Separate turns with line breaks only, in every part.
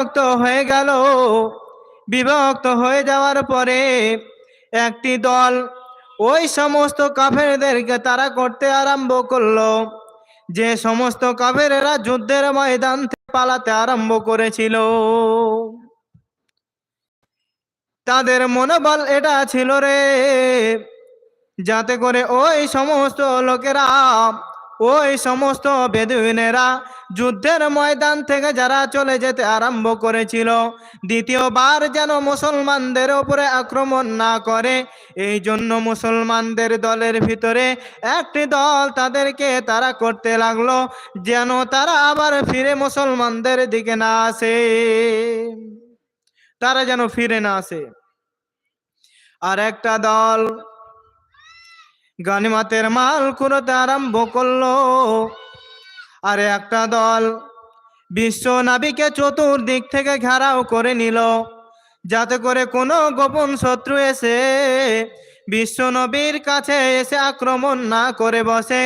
বিভক্ত হয়ে গেল। বিভক্ত হয়ে যাওয়ার পরে একটি দল ওই সমস্ত কাফেরদেরকে তারা করতে আরম্ভ করল। যে সমস্ত কাফেরেরা যুদ্ধের ময়দান পালাতে আরম্ভ করেছিল। তাদের মনোবল এটা ছিল রে, যাতে করে ওই সমস্ত লোকেরা ওই সমস্ত বেদুইনেরা যুদ্ধের ময়দান থেকে যারা চলে যেতে আরম্ভ করেছিল, দ্বিতীয়বার যেন মুসলমানদের ওপরে আক্রমণ না করে এই জন্য মুসলমানদের দলের ভিতরে একটি দল তাদেরকে তারা করতে লাগল, যেন তারা আবার ফিরে মুসলমানদের দিকে না আসে। তারা যেন ফিরে না আসে। আর একটা দল গানিমাতের মাল কুড়োতে আরম্ভ করল। আরে একটা দল বিশ্ব নাবিকে চতুর্দিক থেকে ঘেরাও করে নিল, যাতে করে কোনো গোপন শত্রু এসে বিশ্ব নবীর কাছে এসে আক্রমণ না করে বসে।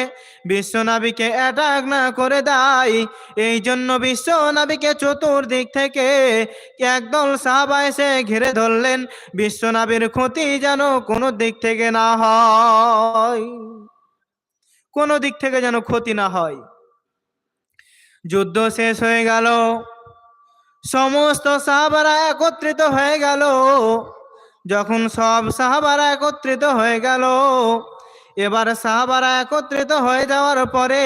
বিশ্ব নাবিকে অ্যাটাক না করে দেয়। এই জন্য বিশ্ব নাবিকে চতুর্দিক থেকে একদল সাহাবা এসে ঘিরে ধরলেন। বিশ্ব নাবির ক্ষতি যেন কোনো দিক থেকে না হয়। কোনো দিক থেকে যেন ক্ষতি না হয়। যুদ্ধ শেষ হয়ে গেল। সমস্ত সাহাবারা একত্রিত হয়ে গেল। যখন সব সাহাবারা একত্রিত হয়ে গেল এবার সাহাবারা একত্রিত হয়ে যাওয়ার পরে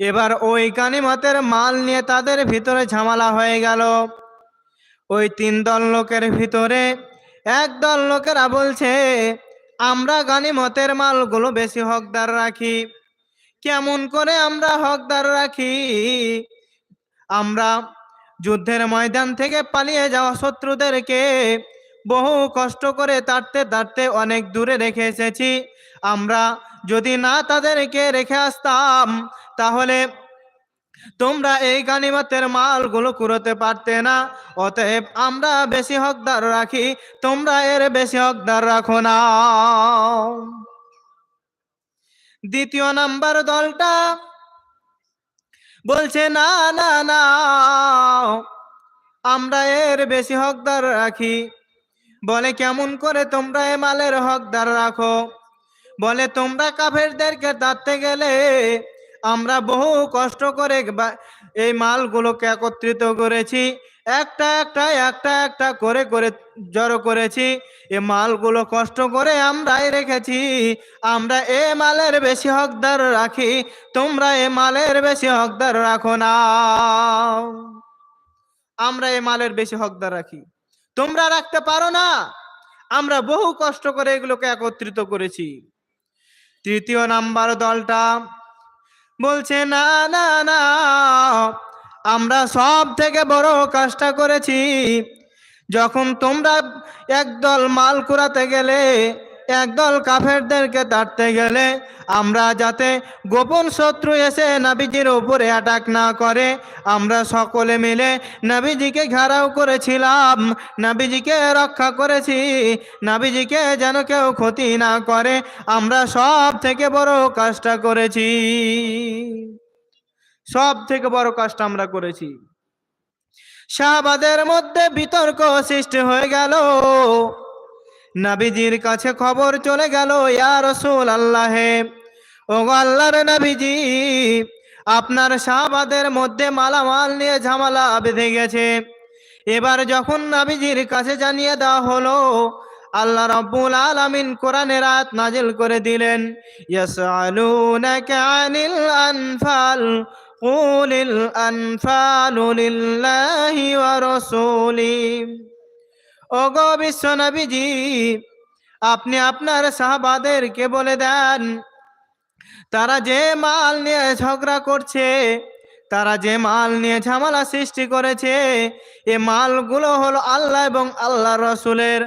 এবার ওই কানিমতের মাল নিয়ে তাদের ভিতরে ঝামেলা হয়ে গেল। ওই তিন দল লোকের ভিতরে এক দল লোকেরা বলছে, আমরা গানিমতের মালগুলো বেশি হকদার রাখি। কেমন করে আমরা হকদার রাখি? আমরা যুদ্ধের ময়দান থেকে পালিয়ে যাওয়া শত্রুদেরকে বহু কষ্ট করে তাড়তে তাড়তে অনেক দূরে রেখে এসেছি। আমরা যদি না তাদেরকে রেখে আসতাম, তাহলে তোমরা এই গানিমতের মালগুলো কুড়োতে পারতে না। অতএব আমরা বেশি হকদার রাখি, তোমরা এর বেশি হকদার রাখো না। দ্বিতীয় নাম্বার দলটা বলছে, না না না, আমরা এর বেশি হকদার রাখি। বলে, কেমন করে তোমরা এ মালের হকদার রাখো? বলে, তোমরা কাফেরদেরকে তাড়তে গেলে আমরা বহু কষ্ট করে এই মালগুলোকে একত্রিত করেছি। একটা একটা একটা একটা করে করে জড়ো করেছি। এ মালগুলো কষ্ট করে আমরাই রেখেছি। আমরা এ মালের বেশি হকদার রাখি। তোমরা এ মালের বেশি হকদার রাখো না। আমরা এ মালের বেশি হকদার রাখি। তোমরা রাখতে পারো না। আমরা বহু কষ্ট করে এগুলোকে একত্রিত করেছি। তৃতীয় নাম্বার দলটা বলছে, না না না, আমরা সব থেকে বড় কাজটা করেছি। যখন তোমরা একদল মাল কুড়াতে গেলে একদল কাফেরদেরকে তাড়তে গেলে আমরা যাতে গোপন শত্রু এসে নাবিজির উপরে অ্যাটাক না করে, আমরা সকলে মিলে নাবিজিকে ঘেরাও করেছিলাম, নাবিজিকে রক্ষা করেছি, নাবিজিকে যেন কেউ ক্ষতি না করে, আমরা সব থেকে বড় কাজটা করেছি। সব থেকে বড় কাজটা আমরা করেছি। শাহবাদের মধ্যে বিতর্ক সৃষ্টি হয়ে গেল। নাবিজির কাছে খবর চলে গেল, ইয়া রসুল আল্লাহে ও আল্লাহর নাবিজি, আপনার শাহবাদের মধ্যে মালামাল নিয়ে ঝামেলা বেঁধে গেছে। এবার যখন নাবিজির কাছে জানিয়ে দেওয়া হলো, আল্লাহ রাব্বুল আলামিন কোরআনের আয়াত নাজিল করে দিলেন আনিল আনফাল, কুলিল আনফালু লিল্লাহি ওয়া ওগো বিশ্ব নবীজি, আপনি আপনার সাহাবাদেরকে বলে দেন, তারা যে মাল নিয়ে ঝগড়া করছে, তারা যে মাল নিয়ে ঝামেলা সৃষ্টি করেছে, এ মালগুলো হলো আল্লাহ এবং আল্লাহ রসুলের।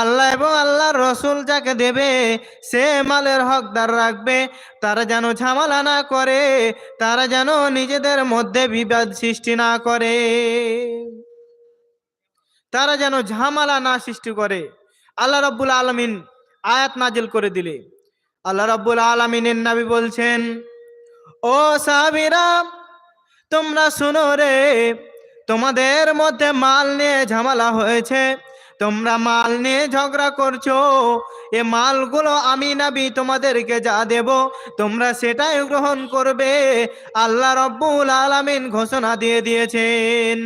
আল্লাহ এবং আল্লাহর রসুল যাকে দেবে, সে মালের হকদার রাখবে। তারা যেন ঝামেলা না করে, তারা যেন নিজেদের মধ্যে বিবাদ সৃষ্টি না করে। তারা যেন ঝামেলা না সৃষ্টি করে। আল্লাহ রব্বুল আলমিন আয়াত নাজিল করে দিলে। আল্লাহ রব্বুল আলমিনের নাবি বলছেন, ও সাহাবিরা, তোমরা শুনো রে, তোমাদের মধ্যে মাল নিয়ে ঝামেলা হয়েছে। তোমরা মাল নিয়ে ঝগড়া করছ। এ মালগুলো আমি নাবি তোমাদেরকে যা দেব, তোমরা সেটাই গ্রহণ করবে। আল্লাহ রব্বুল আলামিন ঘোষণা দিয়ে দিয়েছেন।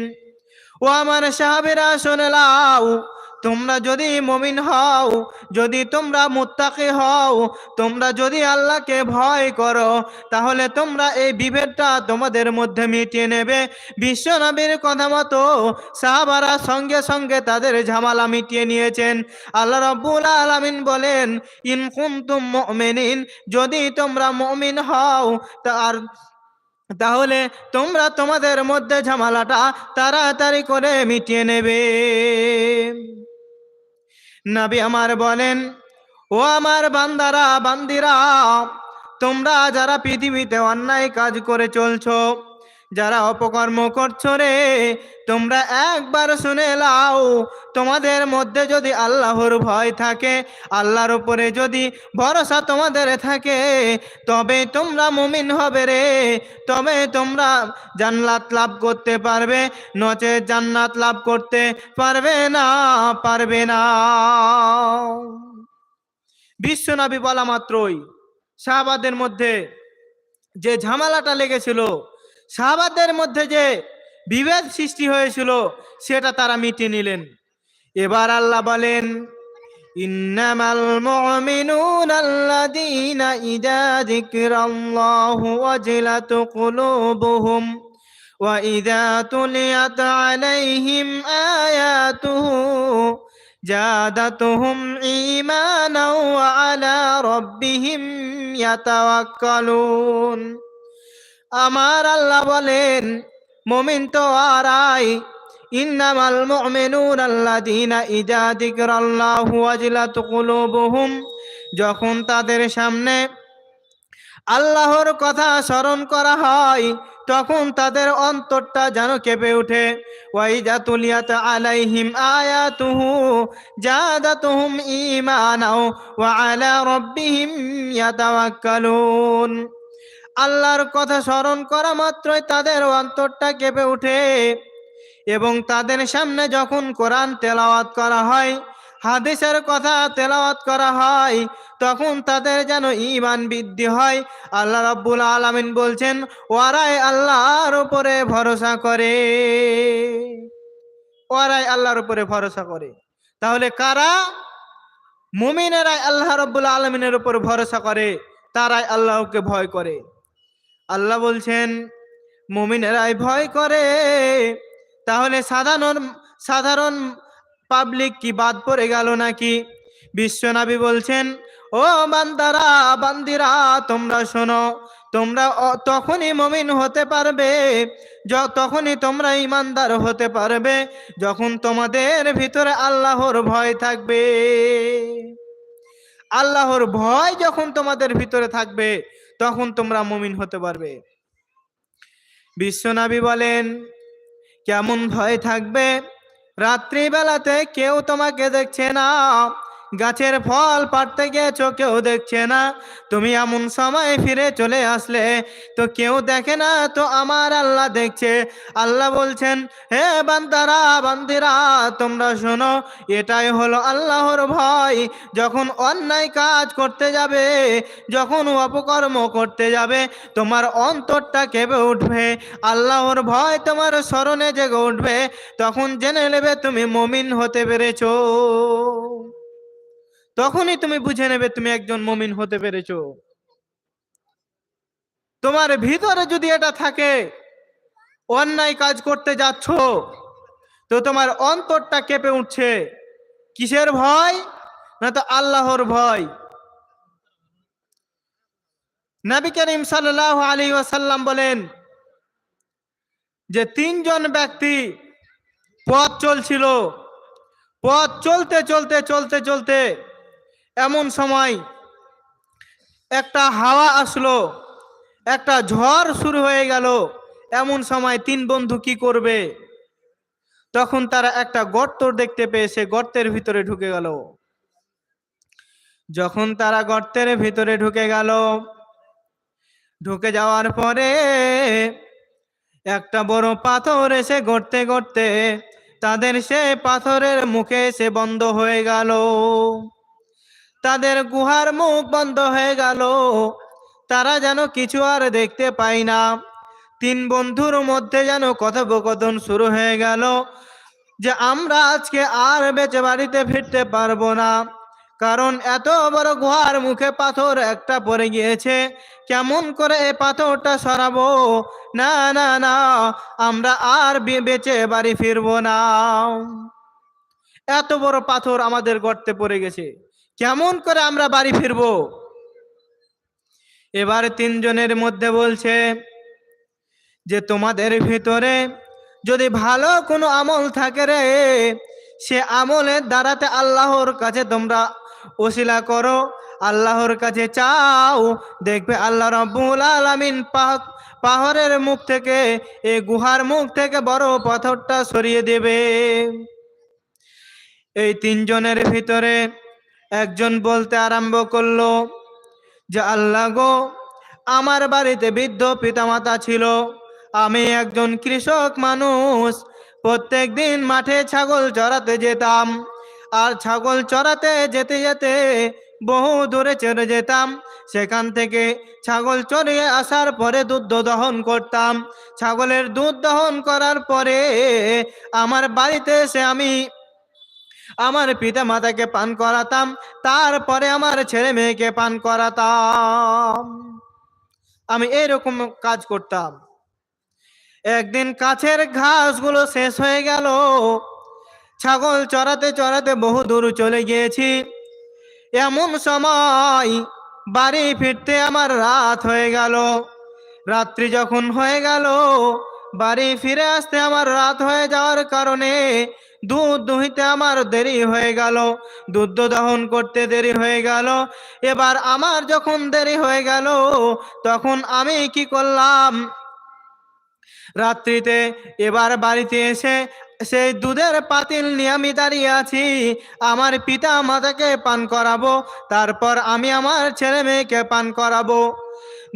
ও আমার সাহাবেরা, শুনে তোমরা যদি মমিন হও, যদি তোমরা মুত্তাকি হও, তোমরা যদি আল্লাহকে ভয় করো, তাহলে তোমরা এই বিভেদটা তোমাদের মধ্যে মিটিয়ে নেবে। বিশ্বনবীর কথা মতো সাহাবারা সঙ্গে সঙ্গে তাদের ঝামেলা মিটিয়ে নিয়েছেন। আল্লাহ রব্বুল আলামিন বলেন, ইন কুনতুম মুমিনিন, যদি তোমরা মুমিন হও তার তাহলে তোমরা তোমাদের মধ্যে ঝামেলাটা তাড়াতাড়ি করে মিটিয়ে নেবে। নাবি আমার বলেন, ও আমার বান্দারা, বান্দিরা, তোমরা যারা পৃথিবীতে অন্যায় কাজ করে চলছো যারা অপকর্ম করছ রে, তোমরা একবার শুনে লাও তোমাদের মধ্যে যদি আল্লাহর ভয় থাকে, আল্লাহর উপরে যদি ভরসা তোমাদের থাকে, তবে তোমরা মুমিন হবে রে। তবে তোমরা জান্নাত লাভ করতে পারবে, নচে জান্নাত লাভ করতে পারবে না পারবে না। বিশ্বনবী বলা মাত্রই শাহবাদের মধ্যে যে ঝামেলাটা লেগেছিল শাহবাদের মধ্যে যে বিভেদ সৃষ্টি হয়েছিল, সেটা তারা মিটিয়ে নিলেন। এবার আল্লাহ বলেন, ইন্নামাল মুমিনুন আল্লাযীনা ইযা যিকরাল্লাহু ওয়াজিলাত কুলুবুহুম তুলিয়াত আলাইহিম আয়াতুহু জাদাতুহুম ঈমানাও ওয়া আলা রাব্বিহিম ইয়াতাওয়াক্কালুন। আমার আল্লাহ বলেন, মমিন তো আরাই ইন্নামাল মুমিনুন আল্লাযীনা ইযা যিকরাল্লাহু ওয়াজিলাত কুলুবুহুম। যখন তাদের সামনে আল্লাহর কথা স্মরণ করা হয়, তখন তাদের অন্তরটা যেন কেঁপে ওঠে। ওয়াইজা তুলিয়াত আলাইহিম আয়াতুহু জাদাতুহুম ঈমানাও ওয়া আলা রাব্বিহিম ইয়াতাওয়াক্কালুন। আল্লাহর কথা স্মরণ করা মাত্রই তাদের অন্তরটা কেঁপে ওঠে। এবং তাদের সামনে যখন কোরআন তেলাওয়াত করা হয়, হাদিসের কথা তেলাওয়াত করা হয়, তখন তাদের যেন ইমান বৃদ্ধি হয়। আল্লাহ রাব্বুল আলামিন বলছেন ওয়ারাই আল্লাহর উপরে ভরসা করে। ওয়ারাই আল্লাহর উপরে ভরসা করে। তাহলে কারা? মুমিনেরাই আল্লাহ রব্বুল আলমিনের উপর ভরসা করে, তারাই আল্লাহকে ভয় করে। আল্লাহ বলছেন, মুমিনেরাই ভয় করে। তাহলে সাধারণ সাধারণ পাবলিক কি বাদ পড়ে গেল নাকি? বিশ্বনাবি বলছেন, ও বান্দারা, বান্দিরা, তোমরা শোনো, তোমরা তখনই মমিন হতে পারবে তখনই তোমরা ইমানদার হতে পারবে, যখন তোমাদের ভিতরে আল্লাহর ভয় থাকবে। আল্লাহর ভয় যখন তোমাদের ভিতরে থাকবে তখন তোমরা মুমিন হতে পারবে। বিশ্বনাবি বলেন, কেমন ভয় থাকবে? রাত্রিবেলাতে কেউ তোমাকে দেখছে না। গাছের ফল পাড়তে গিয়েছো কেউ দেখছে না। তুমি এমন সময় ফিরে চলে আসলে, তো কেউ দেখে না, তো আমার আল্লাহ দেখছে। আল্লাহ বলছেন, হে বান্দারা, বান্দিরা, তোমরা শোনো, এটাই হলো আল্লাহর ভয়। যখন অন্যায় কাজ করতে যাবে, যখন অপকর্ম করতে যাবে, তোমার অন্তরটা কেঁপে উঠবে। আল্লাহর ভয় তোমার স্মরণে জেগে উঠবে। তখন জেনে নেবে তুমি মমিন হতে পেরেছ। তখনই তুমি বুঝে নেবে তুমি একজন মমিন হতে পেরেছ। তোমার ভিতরে যদি এটা থাকে, অন্যায় কাজ করতে যাচ্ছ, তো তোমার অন্তরটা কেঁপে উঠছে। কিসের ভয়? না তো আল্লাহর ভয়। নবী করিম আলাইহি ওয়াসাল্লাম বলেন যে, তিনজন ব্যক্তি পথ চলছিল। পথ চলতে চলতে চলতে চলতে এমন সময় একটা হাওয়া আসলো, একটা ঝড় শুরু হয়ে গেল। এমন সময় তিন বন্ধু কি করবে? তখন তারা একটা গর্ত দেখতে পেয়ে সে গর্তের ভিতরে ঢুকে গেল। যখন তারা গর্তের ভিতরে ঢুকে গেল, ঢুকে যাওয়ার পরে একটা বড় পাথর এসে গড়তে গড়তে তাদের সে পাথরের মুখে এসে বন্ধ হয়ে গেল। তাদের গুহার মুখ বন্ধ হয়ে গেল। তারা যেন কিছু আর দেখতে পায় না। তিন বন্ধুর মধ্যে যেন কথোপকথন শুরু হয়ে গেল যে আমরা আজকে আর বেঁচে বাড়িতে ফিরতে পারব না। কারণ এত বড় গুহার মুখে পাথর একটা পড়ে গিয়েছে। কেমন করে এ পাথরটা সরাবো? না না না, আমরা আর বেঁচে বাড়ি ফিরবো না। এত বড় পাথর আমাদের গর্তে পড়ে গেছে। কেমন করে আমরা বাড়ি ফিরবো? এবার তিনজনের মধ্যে বলছে যে, তোমাদের ভিতরে যদি ভালো কোনো আমল থাকে রে, সে আমলের দ্বারাতে আল্লাহর কাছে তোমরা ওসিলা করো। আল্লাহর কাছে চাও, দেখবে আল্লাহ রব্বুল আলামিন পাহ- পাহাড়ের মুখ থেকে এই গুহার মুখ থেকে বড় পাথরটা সরিয়ে দেবে। এই তিনজনের ভিতরে একজন বলতে আরম্ভ করল, যে আল্লাহ গো, আমার বাড়িতে বৃদ্ধ পিতামাতা ছিল। আমি একজন কৃষক মানুষ। প্রত্যেক দিন মাঠে ছাগল চড়াতে যেতাম। আর ছাগল চড়াতে যেতে যেতে বহু দূরে চলে যেতাম। সেখান থেকে ছাগল চড়িয়ে আসার পরে দুধ দহন করতাম। ছাগলের দুধ দহন করার পরে আমার বাড়িতে এসে আমি আমার পিতা মাতাকে পান করাতাম, তারপরে আমার ছেলে মেয়েকে পান করাতাম। আমি এইরকম কাজ করতাম। একদিন কাছের ঘাসগুলো শেষ হয়ে গেল। ছাগল চড়াতে চড়াতে বহু দূর চলে গিয়েছি। এমন সময় বাড়ি ফিরতে আমার রাত হয়ে গেল। রাত্রি যখন হয়ে গেল, বাড়ি ফিরে আসতে আমার রাত হয়ে যাওয়ার কারণে দুধ দুহিতে আমার দেরি হয়ে গেল। দুধ দহন করতে দেরি হয়ে গেল। এবার আমার যখন দেরি হয়ে গেল, তখন আমি কি করলাম? রাত্রিতে এবার বাড়িতে এসে সেই দুধের পাতিল নিয়ে আমি দাঁড়িয়ে আছি। আমার পিতা মাতাকে পান করাবো, তারপর আমি আমার ছেলে মেয়েকে পান করাবো।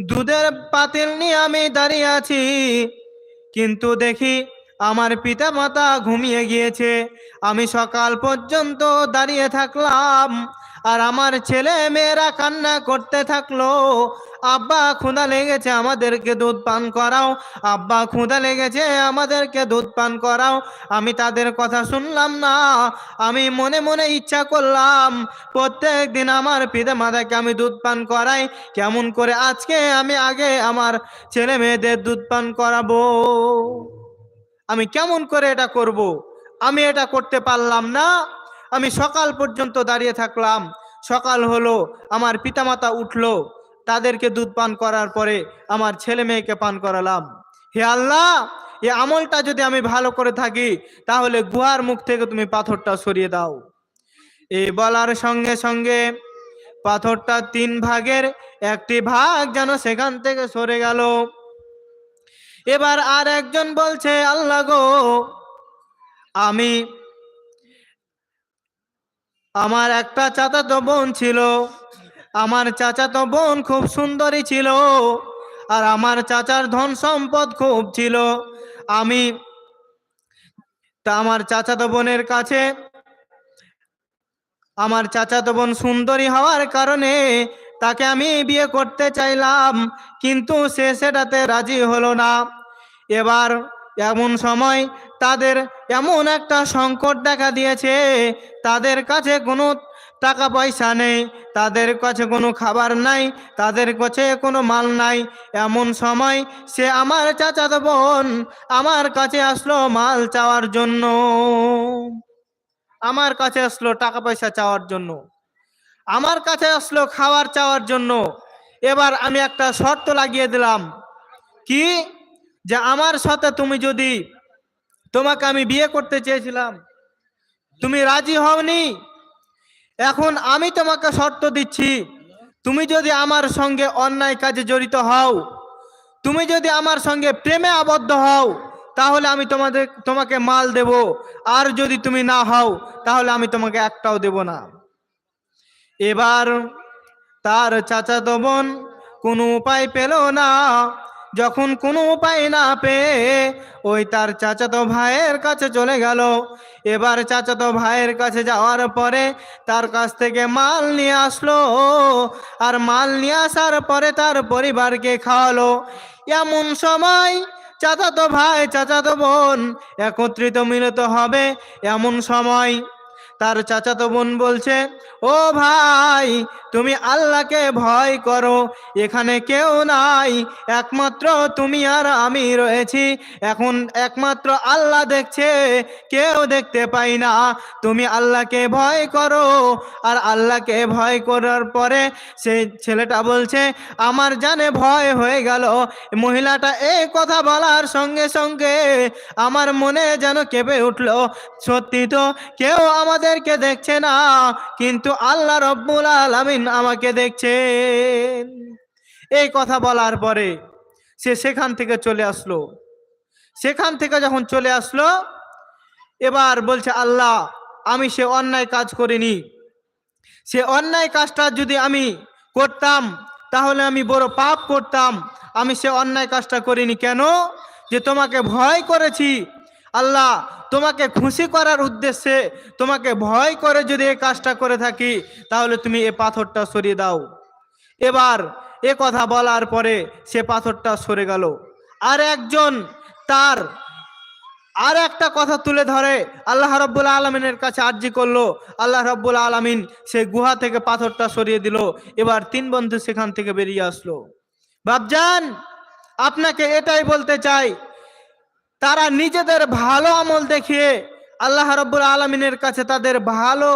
দুধের পাতিল নিয়ে আমি দাঁড়িয়ে আছি, কিন্তু দেখি আমার পিতা মাতা ঘুমিয়ে গিয়েছে। আমি সকাল পর্যন্ত দাঁড়িয়ে থাকলাম আর আমার ছেলে মেয়েরা কান্না করতে থাকল। আব্বা ক্ষুধা লেগেছে, আমাদেরকে দুধ পান করাও। আব্বা ক্ষুধা লেগেছে, আমাদেরকে দুধ পান করাও। আমি তাদের কথা শুনলাম না। আমি মনে মনে ইচ্ছা করলাম, প্রত্যেক দিন আমার পিতা মাতাকে আমি দুধ পান করাই। কেমন করে আজকে আমি আগে আমার ছেলে মেয়েদের দুধ পান করাবো? আমি কেমন করে এটা করব। আমি এটা করতে পারলাম না। আমি সকাল পর্যন্ত দাঁড়িয়ে থাকলাম। সকাল হলো, আমার পিতামাতা উঠল। তাদেরকে দুধ পান করার পরে আমার ছেলে মেয়েকে পান করালাম। হে আল্লাহ এ আমলটা যদি আমি ভালো করে থাকি, তাহলে গুহার মুখ থেকে তুমি পাথরটা সরিয়ে দাও। এই বলার সঙ্গে সঙ্গে পাথরটা তিন ভাগের একটি ভাগ যেন সেখান থেকে সরে গেল। এবার আর একজন বলছে, আল্লাহ গো, আমি আমার একটা চাচাতো বোন ছিল। আমার চাচাতো বোন খুব সুন্দরী ছিল আর আমার চাচার ধন সম্পদ খুব ছিল। আমি তা আমার চাচাতো বোনের কাছে, আমার চাচাতো বোন সুন্দরী হওয়ার কারণে তাকে আমি বিয়ে করতে চাইলাম, কিন্তু সে সেটাতে রাজি হলো না। এবার এমন সময় তাদের এমন একটা সংকট দেখা দিয়েছে, তাদের কাছে কোনো টাকা পয়সা নেই, তাদের কাছে কোনো খাবার নাই, তাদের কাছে কোনো মাল নাই। এমন সময় সে আমার চাচাতো বোন আমার কাছে আসলো মাল চাওয়ার জন্য। আমার কাছে আসলো টাকা পয়সা চাওয়ার জন্য। আমার কাছে আসলো খাবার চাওয়ার জন্য। এবার আমি একটা শর্ত লাগিয়ে দিলাম। কি? যে আমার সাথে তুমি যদি তোমাকে আমি বিয়ে করতে চেয়েছিলাম, তুমি রাজি হওনি? এখন আমি তোমাকে শর্ত দিচ্ছি, তুমি যদি আমার সঙ্গে অন্যায় কাজে জড়িত হও, তুমি যদি আমার সঙ্গে প্রেমে আবদ্ধ হও, তাহলে আমি তোমাদের, তোমাকে মাল দেব। আর যদি তুমি না হও, তাহলে আমি তোমাকে একটাও দেব না। এবার তার চাচাতো বোন কোনো উপায় পেল না। যখন কোনো উপায় না পেয়ে ওই তার চাচাতো ভাইয়ের কাছে চলে গেল। এবার চাচাতো ভাইয়ের কাছে যাওয়ার পরে তার কাছ থেকে মাল নিয়ে আসলো আর মাল নিয়ে আসার পরে তার পরিবারকে খাওয়ালো। এমন সময় চাচাতো ভাই, চাচাতো বোন একত্রিত মিলিত হবে। এমন সময় তার চাচাতো বোন বলছে, ও ভাই, তুমি আল্লাহকে ভয় করো। এখানে কেউ নাই। একমাত্র তুমি আর আমি রয়েছি। এখন একমাত্র আল্লাহ দেখছে, কেউ দেখতে পাই না। তুমি আল্লাহকে ভয় করো। আর আল্লাহকে ভয় করার পরে সেই ছেলেটা বলছে, আমার জানে ভয় হয়ে গেল। মহিলাটা এই কথা বলার সঙ্গে সঙ্গে আমার মনে যেন কেঁপে উঠল। সত্যি তো কেউ আমাদেরকে দেখছে না, কিন্তু আল্লাহ রব্বুল আলামিন আমাকে দেখছেন। এই কথা বলার পরে সে সেখান থেকে চলে আসলো। সেখান থেকে যখন চলে আসলো, এবার বলছে, আল্লাহ, আমি সে অন্যায় কাজ করিনি। সে অন্যায় কাজটা যদি আমি করতাম, তাহলে আমি বড় পাপ করতাম। আমি সে অন্যায় কাজটা করিনি কেন? যে তোমাকে ভয় করেছি আল্লাহ, তোমাকে খুশি করার উদ্দেশ্যে তোমাকে ভয় করে যদি এই কাজটা করে থাকি, তাহলে তুমি এ পাথরটা সরিয়ে দাও। এবার এ কথা বলার পরে সে পাথরটা সরে গেল। আর একজন তার আর একটা কথা তুলে ধরে আল্লাহ রব্বুল আলমিনের কাছে আর্জি করল। আল্লাহ রব্বুল আলমিন সেই গুহা থেকে পাথরটা সরিয়ে দিল। এবার তিন বন্ধু সেখান থেকে বেরিয়ে আসলো। বাবজান আপনাকে এটাই বলতে চাই তারা নিজেদের ভালো আমল দেখিয়ে আল্লাহ রব্বুল আলমিনের কাছে তাদের ভালো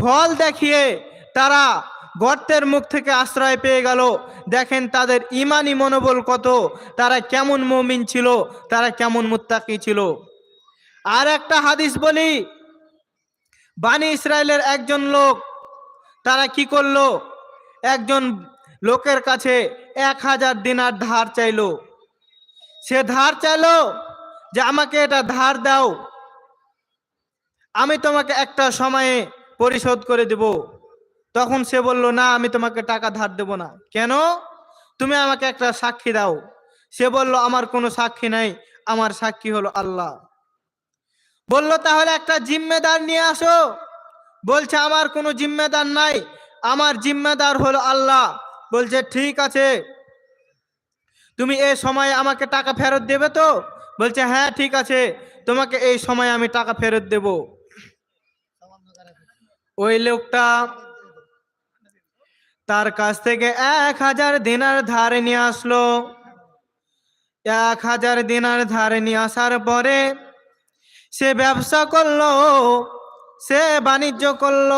ফল দেখিয়ে তারা গর্তের মুখ থেকে আশ্রয় পেয়ে গেল। দেখেন তাদের ইমানি মনোবল কত, তারা কেমন মমিন ছিল, তারা কেমন মুত্তাকি ছিল। আর একটা হাদিস বলি, বানি ইসরায়েলের একজন লোক, তারা কি করল? একজন লোকের কাছে এক হাজার দিনার ধার চাইলো। সে ধার চাইলো যে আমাকে এটা ধার দাও। আমি তোমাকে একটা সময়ে পরিশোধ করে দেব। তখন সে বলল, না, আমি তোমাকে টাকা ধার দেব না। কেন? তুমি আমাকে একটা সাক্ষী দাও। সে বলল, আমার কোনো সাক্ষী নাই, আমার সাক্ষী হলো আল্লাহ। বলল, তাহলে একটা জিম্মেদার নিয়ে আসো। বলছে, আমার কোনো জিম্মেদার নাই, আমার জিম্মেদার হলো আল্লাহ। বলছে, ঠিক আছে। তুমি এই সময় আমাকে টাকা ফেরত দেবে তো? বলছে হ্যাঁ ঠিক আছে। তোমাকে এই সময় আমি টাকা ফেরত দেব। ওই লোকটা তার কাছ থেকে এক হাজার দিনার ধারে নিয়ে আসলো। এক হাজার দিনার ধারে নিয়ে আসার পরে সে ব্যবসা করল, সে বাণিজ্য করল।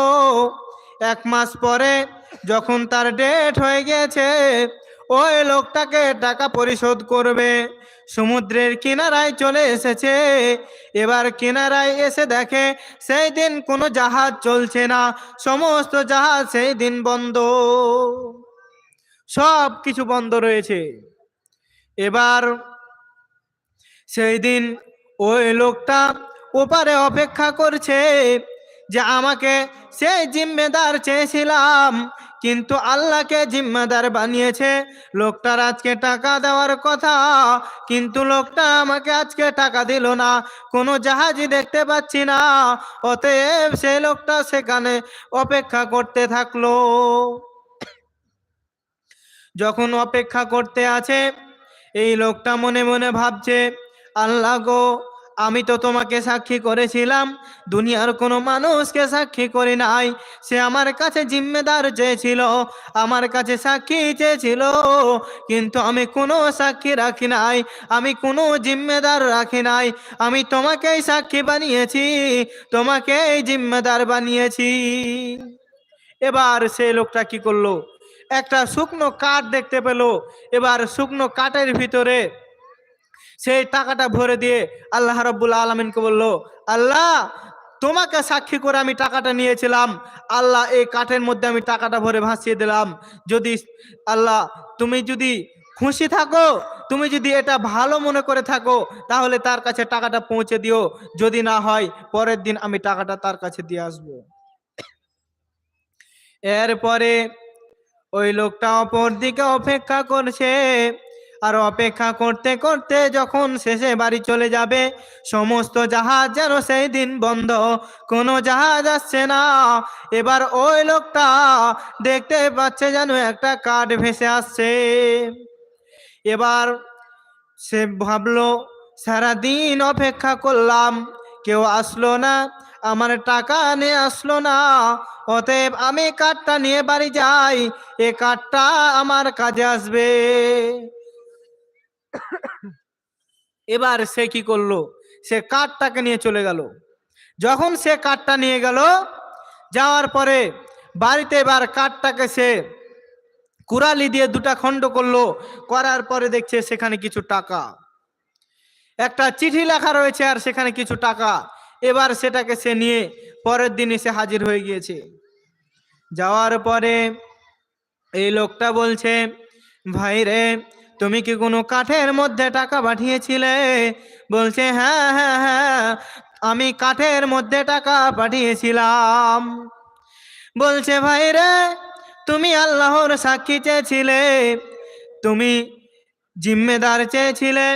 এক মাস পরে যখন তার ডেট হয়ে গেছে ওই লোকটাকে টাকা পরিশোধ করবে। সমুদ্রের কিনারায় চলে এসেছে। এবার কিনারায় এসে দেখে, সেই দিন কোনো জাহাজ চলছে না। সমস্ত জাহাজ সেই দিন বন্ধ। সব কিছু বন্ধ রয়েছে। এবার সেই দিন ওই লোকটা ওপারে অপেক্ষা করছে যে আমাকে সেই জিম্মেদার চেয়েছিলাম। কিন্তু আল্লাহকে জিম্মেদার বানিয়েছে। লোকটার আজকে টাকা দেওয়ার কথা, কিন্তু লোকটা আমাকে আজকে টাকা দিল না। কোনো জাহাজই দেখতে পাচ্ছি না। অতএব সেই লোকটা সেখানে অপেক্ষা করতে থাকল। যখন অপেক্ষা করতে আছে, এই লোকটা মনে মনে ভাবছে, আল্লাহ গো আমি তো তোমাকে সাক্ষী করেছিলাম, দুনিয়ার কোনো মানুষকে সাক্ষী করি নাই। সে আমার কাছে জিম্মেদার চেয়েছিল, আমার কাছে সাক্ষী চেয়েছিল, কিন্তু আমি কোনো সাক্ষী রাখি নাই, আমি কোনো জিম্মেদার রাখি নাই। আমি তোমাকেই সাক্ষী বানিয়েছি, তোমাকেই জিম্মেদার বানিয়েছি। এবার সে লোকটা কি করল? একটা শুকনো কাঠ দেখতে পেল। এবার শুকনো কাঠের ভিতরে সেই টাকাটা ভরে দিয়ে আল্লাহ রব্বুল আলমিনকে বলল, আল্লাহ, তোমাকে সাক্ষী করে আমি টাকাটা নিয়েছিলাম। আল্লাহ, এই কাঠের মধ্যে আমি টাকাটা ভরে ভাসিয়ে দিলাম। যদি আল্লাহ, তুমি যদি খুশি থাকো, তুমি যদি এটা ভালো মনে করে থাকো, তাহলে তার কাছে টাকাটা পৌঁছে দিও। যদি না হয়, পরের দিন আমি টাকাটা তার কাছে দিয়ে আসব। এরপরে ওই লোকটা অপর দিকে অপেক্ষা করছে। আর অপেক্ষা করতে করতে যখন শেষে বাড়ি চলে যাবে, সমস্ত জাহাজ যেন সেই দিন বন্ধ, কোনো জাহাজ আসছে না। এবার ওই লোকটা দেখতে পাচ্ছে যেন একটা কাঠ ভেসে আসছে। এবার সে ভাবলো, সারাদিন অপেক্ষা করলাম, কেউ আসলো না, আমার টাকা নিয়ে আসলো না। অতএব আমি কাঠটা নিয়ে বাড়ি যাই, এ কাঠটা আমার কাজে আসবে। এবার সে কি করল? সে কাঠটাকে নিয়ে চলে গেল। যখন সে কাঠটা নিয়ে গেল, যাওয়ার পরে বাড়িতে এবার কাঠটাকে সে কুড়ালি দিয়ে দুটা খণ্ড করল। করার পরে দেখছে সেখানে কিছু টাকা। একটা চিঠি লেখা রয়েছে আর সেখানে কিছু টাকা। এবার সেটাকে সে নিয়ে পরের দিন এসে হাজির হয়ে গিয়েছে। যাওয়ার পরে এই লোকটা বলছে, ভাই রে তুমি কি কোনো কাঠের মধ্যে টাকা পাঠিয়েছিলে? বলছে হ্যাঁ হ্যাঁ হ্যাঁ আমি কাঠের মধ্যে টাকা পাঠিয়েছিলাম। বলছে, ভাই রে, তুমি আল্লাহর সাক্ষী চেয়েছিলে, তুমি জিম্মেদার চেয়েছিলে।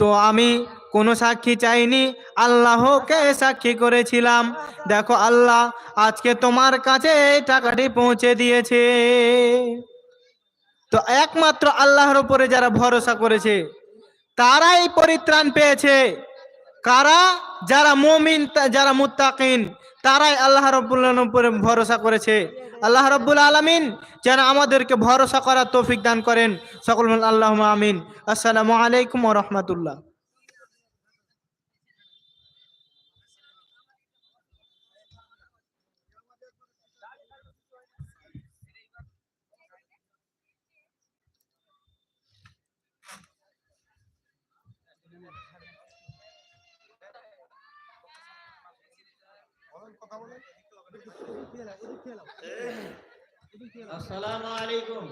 তো আমি কোনো সাক্ষী চাইনি, আল্লাহকে সাক্ষী করেছিলাম। দেখো আল্লাহ, আজকে তোমার কাছে এই টাকাটি পৌঁছে দিয়েছে। তো একমাত্র আল্লাহর উপরে যারা ভরসা করেছে, তারাই পরিত্রাণ পেয়েছে। কারা? যারা মুমিন, যারা মুত্তাকিন, তারাই আল্লাহ রব্বুল উপরে ভরসা করেছে। আল্লাহ রব্বুল আলমিন যেন আমাদেরকে ভরসা করার তৌফিক দান করেন। সকল আল্লাহ আমিন। আসসালামু আলাইকুম রহমতুল্লাহ।
আসসালামু আলাইকুম।